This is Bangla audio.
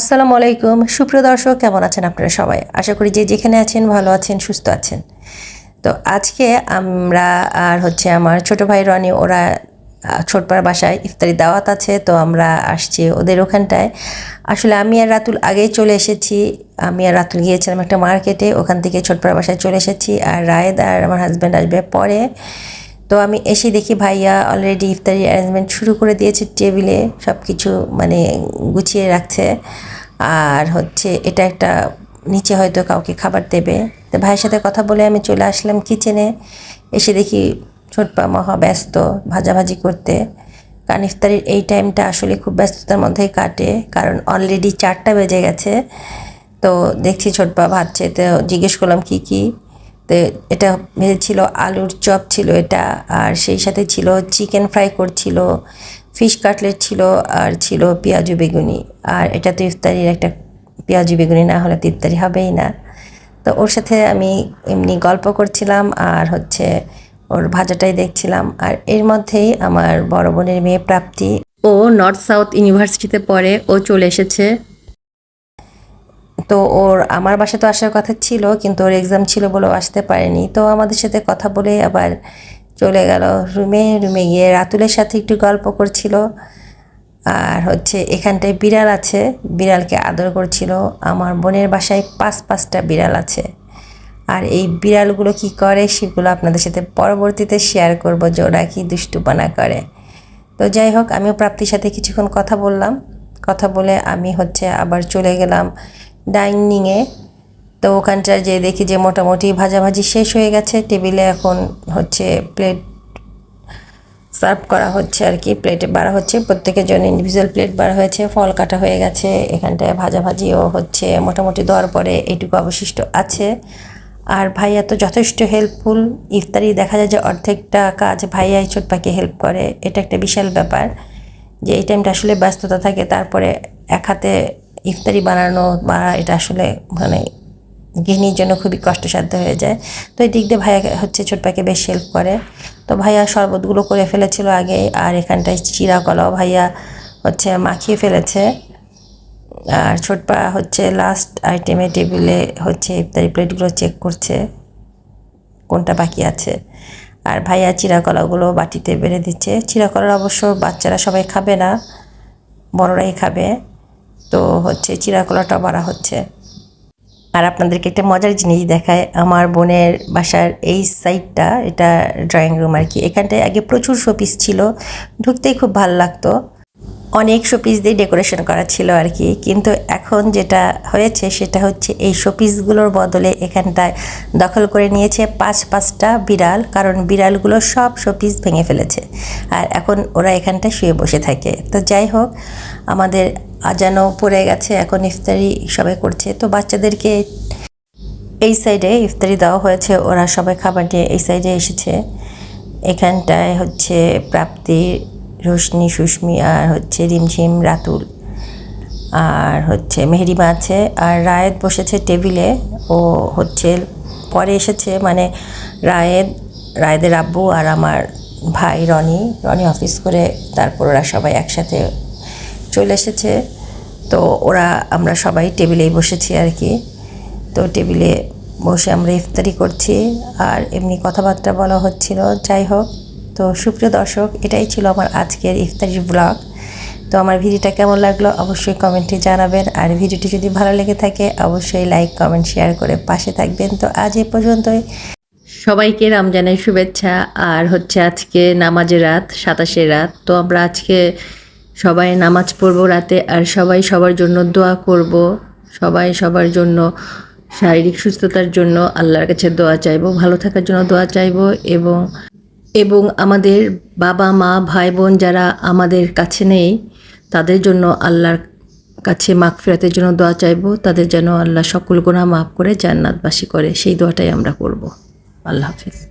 আসসালামু আলাইকুম। সুপ্রিয় দর্শক, কেমন আছেন আপনারা সবাই? আশা করি যে যেখানে আছেন, ভালো আছেন, সুস্থ আছেন। তো আজকে আমরা আর হচ্ছে আমার ছোট ভাই রনি, ওরা ছোটপাড়া বাসায় ইফতারি দাওয়াত আছে, তো আমরা আসছি ওদের ওখানটায়। আসলে আমি আর রাতুল আগেই চলে এসেছি। আমি আর রাতুল গিয়েছিলাম একটা মার্কেটে, ওখান থেকে ছোটপাড়া বাসায় চলে এসেছি। আর রায়েদ আর আমার হাজব্যান্ড আসবে পরে। তো আমি এসে দেখি ভাইয়া অলরেডি ইফতারি অ্যারেঞ্জমেন্ট শুরু করে দিয়েছে টেবিলে সব কিছু মানে গুছিয়ে রাখছে। আর হচ্ছে এটা একটা নিচে হয়তো কাউকে খাবার দেবে। তো ভাইয়ের সাথে কথা বলে আমি চলে আসলাম কিচেনে এসে দেখি ছোটপা মহা ব্যস্ত, ভাজাভাজি করতে। কারণ ইফতারির এই টাইমটা আসলে খুব ব্যস্ততার মধ্যেই কাটে। কারণ অলরেডি চারটা বেজে গেছে। তো দেখছি ছোটপা ভাবছে তো জিজ্ঞেস করলাম কি কি। তো এটা ছিল, আলুর চপ ছিল এটা, আর সেই সাথে ছিল চিকেন ফ্রাই করছিল, ফিশ কাটলেট ছিল, আর ছিল পেঁয়াজু বেগুনি। আর এটা তো ইফতারির একটা পেঁয়াজু বেগুনি, না হলে তো ইফতারি হবেই না। তো ওর সাথে আমি এমনি গল্প করছিলাম, আর হচ্ছে ওর ভাজাটাই দেখছিলাম। আর এর মধ্যেই আমার বড় বোনের মেয়ে প্রাপ্তি। ও নর্থ সাউথ ইউনিভার্সিটিতে পড়ে, ও চলে এসেছে। তো ওর, আমার বাসা তো আসার কথা ছিল, কিন্তু ওর এক্সাম ছিল বলে আসতে পারেনি। তো আমাদের সাথে কথা বলে আবার চলে গেল রুমে রুমে গিয়ে রাতুলের সাথে একটু গল্প করছিল। আর হচ্ছে এখানটায় বিড়াল আছে, বিড়ালকে আদর করছিল। আমার বোনের বাসায় পাঁচ, পাঁচটা বিড়াল আছে। আর এই বিড়ালগুলো কি করে সেগুলো আপনাদের সাথে পরবর্তীতে শেয়ার করব, যে ওরা কি দুষ্টুপানা করে। তো যাই হোক, আমিও প্রাপ্তির সাথে কিছুক্ষণ কথা বললাম। কথা বলে আমি হচ্ছে আবার চলে গেলাম। ডাইনিংয়ে। তো ওখানটা যে দেখি যে মোটামুটি ভাজাভাজি শেষ হয়ে গেছে। টেবিলে এখন হচ্ছে প্লেট সার্ভ করা হচ্ছে আর কি। প্লেটে বাড়া হচ্ছে। প্রত্যেকের জন্য ইন্ডিভিজুয়াল প্লেট বাড়া হয়েছে। ফল কাটা হয়ে গেছে। এখানটায় ভাজাভাজিও হচ্ছে। মোটামুটি দেওয়ার পরে এইটুকু অবশিষ্ট আছে। আর ভাইয়া তো যথেষ্ট হেল্পফুল ইফতারি দেখা যায় যে অর্ধেকটা কাজ ভাইয়াই ছোটপাকে হেল্প করে। এটা একটা বিশাল ব্যাপার যে এই টাইমটা আসলে ব্যস্ততা থাকে। তারপরে এক হাতে ইফতারি বানানো বা এটা আসলে মানে গৃহিণীর জন্য খুবই কষ্টসাধ্য হয়ে যায়। তো এই দিক দিয়ে ভাইয়া হচ্ছে ছোট ছোটপাকে বেশ হেল্প করে। তো ভাইয়া শরবতগুলো করে ফেলেছিল আগে আর এখানটায় চিরা কলাও ভাইয়া হচ্ছে মাখিয়ে ফেলেছে। আর ছোটপা হচ্ছে লাস্ট আইটেমে টেবিলে হচ্ছে ইফতারি প্লেটগুলো চেক করছে, কোনটা বাকি আছে। আর ভাইয়া চিরাকলাগুলো বাটিতে বেড়ে দিচ্ছে। চিরাকলার অবশ্য বাচ্চারা সবাই খাবে না, বড়রাই খাবে। তো হচ্ছে চিরাকলাটা বাড়া হচ্ছে। আর আপনাদেরকে একটা মজার জিনিস দেখায়, আমার বোনের বাসার এই সাইডটা এটা ড্রয়িং রুম আর কি। এখানটায় আগে প্রচুর শোপিস ছিল, ঢুকতেই খুব ভালো লাগতো। অনেক শোপিস দিয়ে ডেকোরেশন করা ছিল আর কি। কিন্তু এখন যেটা হয়েছে সেটা হচ্ছে এই শোপিসগুলোর বদলে এখানটায় দখল করে নিয়েছে পাঁচ পাঁচটা বিড়াল, কারণ বিড়ালগুলো সব শোপিস ভেঙে ফেলেছে। আর এখন ওরা এখানটায় শুয়ে বসে থাকে। তো যাই হোক, আমাদের আজানও পড়ে গেছে, এখন ইফতারি সবাই করছে। তো বাচ্চাদেরকে এই সাইডে ইফতারি দেওয়া হয়েছে, ওরা সবাই খাবার নিয়ে এই সাইডে এসেছে। এখানটায় হচ্ছে প্রাপ্তি রোশনি, সুস্মি, আর হচ্ছে রিমঝিম, রাতুল, আর হচ্ছে মেহরিমা আছে, আর রায়েদ বসেছে টেবিলে ও হচ্ছে পরে এসেছে মানে রায়েদ রায়েদের আব্বু আর আমার ভাই রনি রনি অফিস করে তারপর ওরা সবাই একসাথে চলে এসেছে, তো ওরা, আমরা সবাই টেবিলেই বসেছি আর কি, তো টেবিলে বসে আমরা ইফতারি করছি, আর এমনি কথাবার্তা বলা হচ্ছিল, যাই হোক। তো সুপ্রিয় দর্শক, এটাই ছিল আমার আজকের ইফতারির ব্লগ তো আমার ভিডিওটা কেমন লাগল অবশ্যই কমেন্টে জানাবেন। আর ভিডিওটি যদি ভালো লেগে থাকে, অবশ্যই লাইক কমেন্ট শেয়ার করে পাশে থাকবেন। তো আজ এ পর্যন্তই। সবাইকে রমজানের শুভেচ্ছা। আর হচ্ছে আজকে নামাজের রাত, সাতাশের রাত। তো আমরা আজকে সবাই নামাজ পড়ব রাতে। আর সবাই সবার জন্য দোয়া করব। সবাই সবার জন্য শারীরিক সুস্থতার জন্য আল্লাহর কাছে দোয়া চাইব। ভালো থাকার জন্য দোয়া চাইব এবং এবং আমাদের বাবা, মা ভাই বোন যারা আমাদের কাছে নেই, তাদের জন্য আল্লাহর কাছে মাগফিরাতের জন্য দোয়া চাইব। তাদের যেন আল্লাহ সকল গোনা মাফ করে জান্নাতবাসী করে। সেই দোয়াটাই আমরা করব। আল্লাহ হাফিজ।